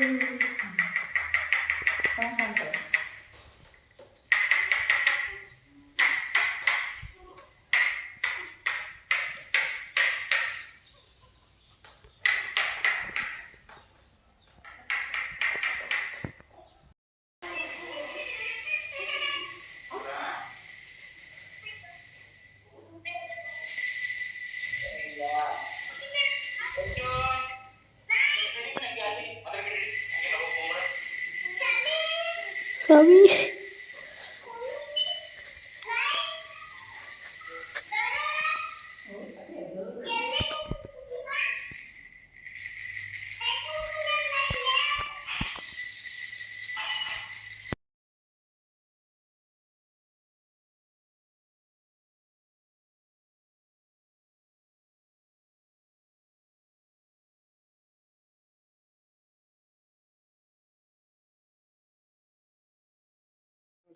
Thank you.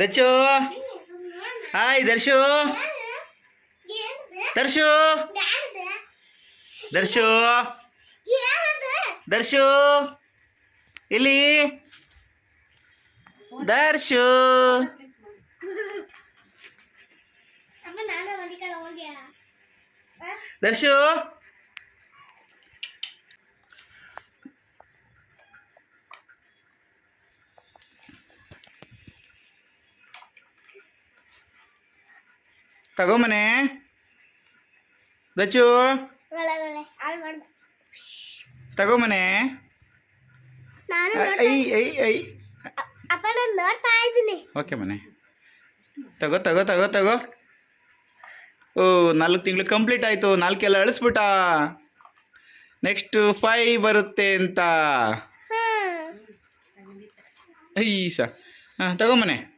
Dachu hi Darshu. Darshu. Darshu. Darshu. ಇಲ್ಲಿ. ದರ್ಶು. ದರ್ಶು. ತಗೊಂಬನೆ ದಚ್ಚು. ತಗೊಂಬನೆ ಐ ಐ ಐ ಓಕೆ ಮನೆ. ತಗೋ ತಗೋ ತಗೋ ತಗೋ. ಓ ನಾಲ್ಕು ತಿಂಗಳು ಕಂಪ್ಲೀಟ್ ಆಯಿತು. ನಾಲ್ಕೆಲ್ಲ ಅಳಿಸ್ಬಿಟ್ಟ. ನೆಕ್ಸ್ಟ್ ಫೈ ಬರುತ್ತೆ ಅಂತ. ಐ ಸ ಹಾಂ ತಗೊಂಬನೆ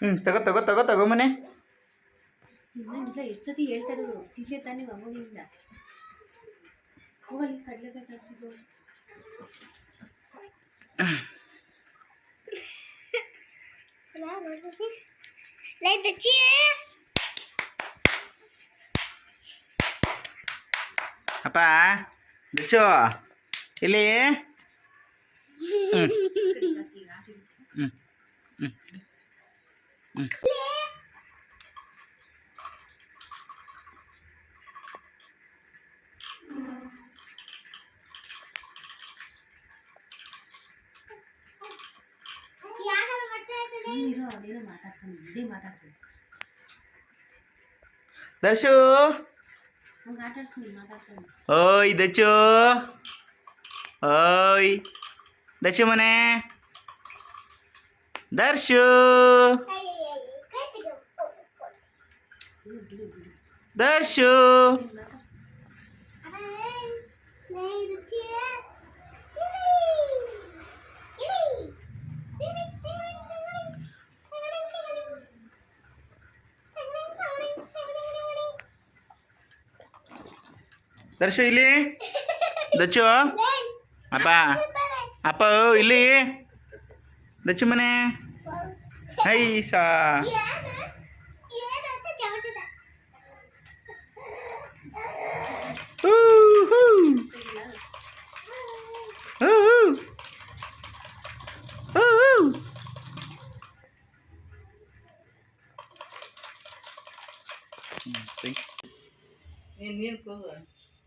ಹ್ಞೂ ತಗೋ ತಗೋ ತಗೋ ತಗೋ ಮನೆ. ಎಷ್ಟು ಸತಿ ಹೇಳ್ತಾ ಇರೋದು. ತಿನ್ನೆ ತಾನೇ ಅವಾಗಿಂದ ಹೋಗಲ್ಲಿ ಕಡಲೆಕಾಯಿ ತರ್ತಿದ್ದು ಲೈ ದಚ್ಚಿ ಅಪ್ಪ ದಚ್ಚು ಇಲ್ಲಿ. ಹ್ಞೂ ಹ್ಞೂ ಹ್ಞೂ ದರ್ಶು. ಓಯ್ ದಚ್ಚು ಓಯ್. ದಚ್ಚು ಮನೆ. ದರ್ಶು. ದರ್ಶು ಮಾತಾಡ್ಸಿ ಲೈ ದಚ್ಚಿ ದರ್ಶು ಇಲ್ಲಿ ದಚ್ಚು ಅಪ್ಪ ಅಪ್ಪ ಇಲ್ಲಿ ದಚ್ಚು ಮನೆ ಹೈ ಸಾ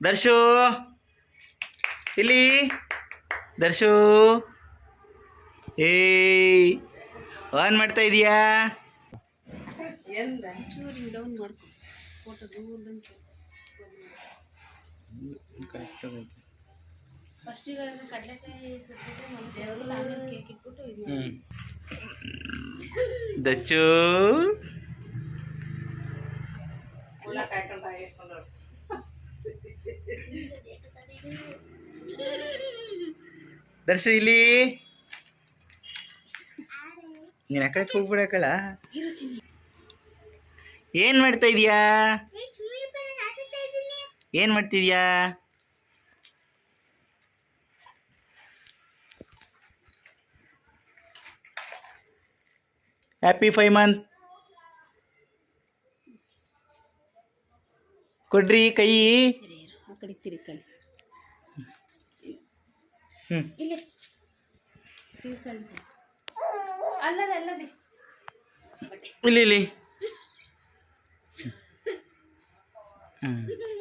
ದರ್ಶು ಇಲ್ಲಿ ದರ್ಶು ಏ ಆನ್ ಮಾಡ್ತಾ ಇದೀಯಾ? ಫಸ್ಟಿಗೆ ಕಡಲೆಕಾಯಿ ಆಮೇಲೆ ಕೇಕ್ ಇಟ್ಬಿಟ್ಟು ಇದು ದಚ್ಚು ದರ್ಶು ಇಲ್ಲಿ. ನೀನು ಆ ಕಡೆ ಹೋಗ್ಬಿಡ ಏನು ಏನ್ ಮಾಡ್ತಾ ಇದೀಯಾ? ಏನ್ ಮಾಡ್ತಿದ್ಯಾ? ಹ್ಯಾಪಿ ಫೈವ್ ಮಂತ್ ಕೊಡ್ರಿ ಕೈ. ಹ್ಞೂ ಇಲ್ಲಿ ಇಲ್ಲಿ. ಇಲ್ಲಿ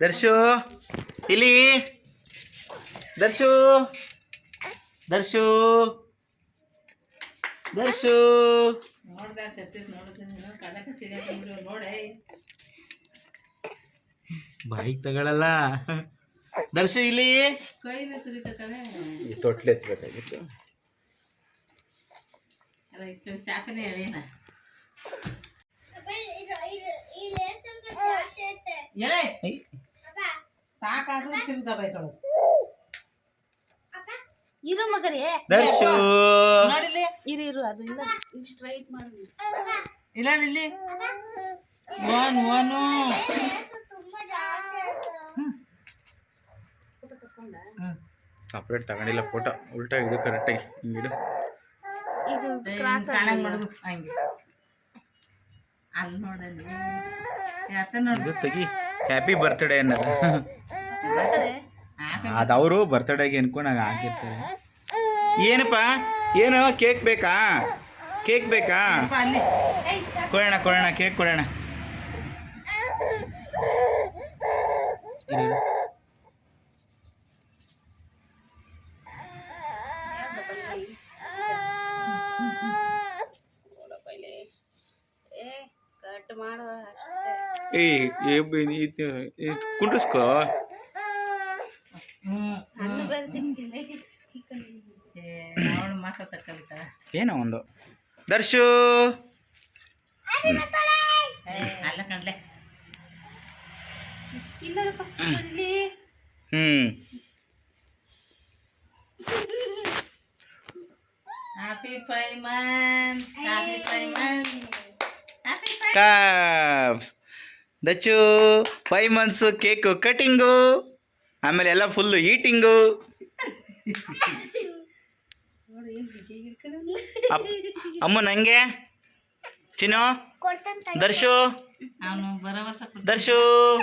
ದರ್ಶು ಇಲ್ಲಿ. ದರ್ಶು. ದರ್ಶು. ದರ್ಶು. ಬೈಕ್ ತಗೊಳಲ್ಲ ದರ್ಶು ಇಲ್ಲಿ. ತೊಟ್ಲೆ ಎತ್ಬೇಕಾಗಿತ್ತು ಅಪ್ಪ, ಇದು ಇದು ಈ ಲೇಸ್ ಅಂತ ಜಾಸ್ತಿ ಐತೆ ಅಪ್ಪ ಅಪ್ಪ ಇರು ಮಗರೇ ದರ್ಶು. ಇರು ಇರು ಅದು ಇಲ್ಲ. ಸ್ಟ್ರೈಟ್ ಮಾಡಿ ಇಲ್ಲ ತುಂಬಾ ಜಾಸ್ತಿ ಆಯ್ತು ಸಪ್ರೇಟ್ ತಗೊಂಡಿಲ್ಲ ಫೋಟೋ ಉಲ್ಟಾ ಇದು ಕರೆಕ್ಟಾಗಿ ಹಿಂಗಿಡು ಇದು ಕ್ರಾಸ್ ಇದು ತೆಗಿ. ಹ್ಯಾಪಿ ಬರ್ತ್ಡೇ ಅನ್ನೋದು. ಅದು ಅವರು ಬರ್ತ್ಡೇಗೆ ಅನ್ಕೊಂಡಾಗ ಹಾಕಿರ್ತಾರೆ. ಏನಪ್ಪ? ಏನು ಕೇಕ್ ಬೇಕಾ? ಕೇಕ್ ಬೇಕಾ? ಕೊಡೋಣ ಕೊಡೋಣ ಕೇಕ್ ಕೊಡೋಣ ಇರು. ಏ ಕಟ್ ಮಾಡು ಏಯ್ ತಿಂತೀನಿ ಏನೋ ಒಂದು. Darshu. Hmm Happy five months. Happy Dachu five months cake cutting ಆಮೇಲೆ ಎಲ್ಲ ಫುಲ್ಲು ಈಟಿಂಗು ಅಮ್ಮ ನಂಗೆ ಚಿನ್ನು ಕೊಡ್ತಂತ ದರ್ಶು. ದರ್ಶು.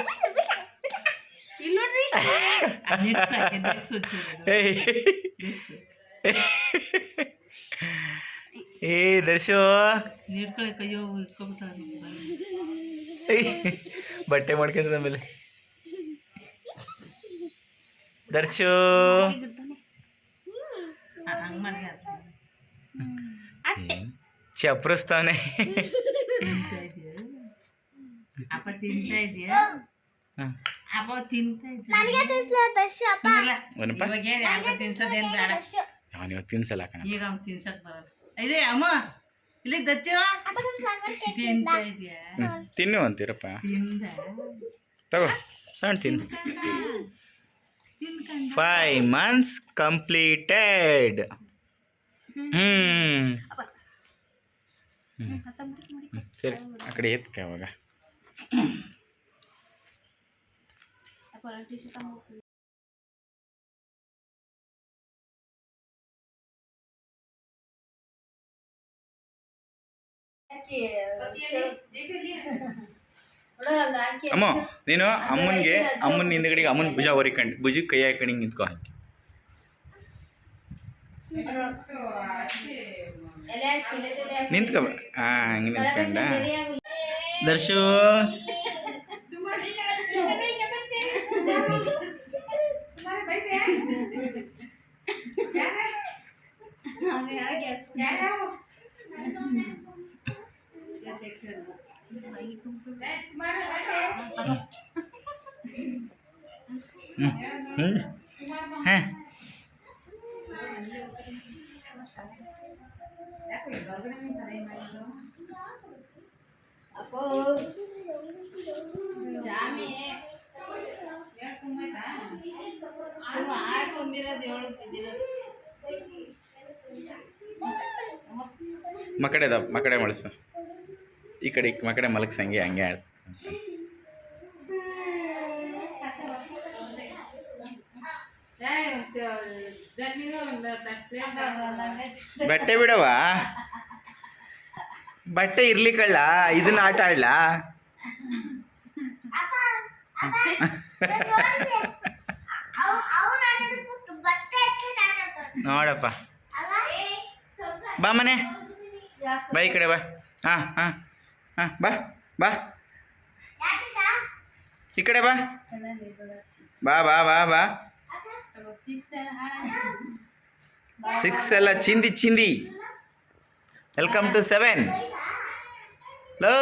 ಏ ದರ್ಶು. ಬಟ್ಟೆ ಮಾಡ್ಕೊಂಡ್ರೆ ಆಮೇಲೆ ದರ್ಶು. ಚಪ್ರಸ್ತಾವನೆ ಎಂತ ತಿಂತಾ ಇದೀಯಾ ಹಾಂ. ಅಪ್ಪ ತಿಂತಾ ನನಗೆ ತಿನ್ಸ್ಲ ದರ್ಶು ಅಪ್ಪ? ಏನಪ್ಪ ಇವಾಗ ಏನು ಯಾರಿಗೂ ತಿನ್ಸೋದೇನು ಬೇಡ. ದರ್ಶು. ಅವನು ಇವಾಗ ತಿನ್ಸಲ್ಲ ಕಣ ಈಗ ಅವ್ನು ತಿನ್ಸಕ್ ಬರಲ್ಲ. ಇದೆ ಅಮ್ಮ. ಇಲ್ಲಿಗೆ ದಚ್ಚು ಅಪ್ಪ ನಮ್ ಫ್ಲವರ್ ಕೇಕ್ ತಿಂತಾ ಇದೀಯಾ ಹ್ಮ್, ತಿನ್ನು ಅಂತೀರಪ್ಪ ತಿಂದ ತಗೋ ತಗೊಂಡು ತಿನ್ನು ಫೈವ್ ಮಂತ್ಸ್ ಕಂಪ್ಲೀಟೆಡ್ ಹ್ಞೂ ಸರಿ ಆ ಕಡೆ ಎತ್ಕ ಅವಾಗ ಅಮ್ಮ ನೀನು ಅಮ್ಮನಿಗೆ ಅಮ್ಮನ ಹಿಂದ್ಗಡೆಗೆ ಅಮ್ಮನ ಭುಜ ಹೊರಿಕಂಡು ಭುಜಕ್ಕೆ ಕೈ ಹಾಕೊಂಡು ಹಿಂಗೆ. ನಿಂತ್ಕೊ ಹಾಕಿ ನಿಂತ್ಕೊ. ಹಾಂ ಹಂಗೆ ನಿಂತ್ಕೊಂಡ. ದರ್ಶು. ಹಾಂ. ಮಕಡೆದ ಮಕಡೆ ಮಳಸು ಈ ಕಡೆ ಈ ಮಕಡೆ ಮಲಗ್ಸಂಗೆ ಹಂಗೆ ಆಡ್ ಬಟ್ಟೆ ಬಿಡವಾ ಬಟ್ಟೆ ಇರ್ಲಿಕ್ಕಲ್ಲ ಇದನ್ನ ಆಟ ಆಡ್ಲ? ನೋಡಪ್ಪ. ಬಾ ಮನೆ. ಬಾ ಈ ಕಡೆ ಬಾ. ಹಾಂ ಹಾಂ ಹಾಂ ಬಾ ಬಾ. ಯಾಕೆ ಈ ಕಡೆ ಬಾ. ಬಾ ಬಾ ಬಾ ಬಾ. సిక్స్ ఎలా చింది చింది. Welcome to seven hello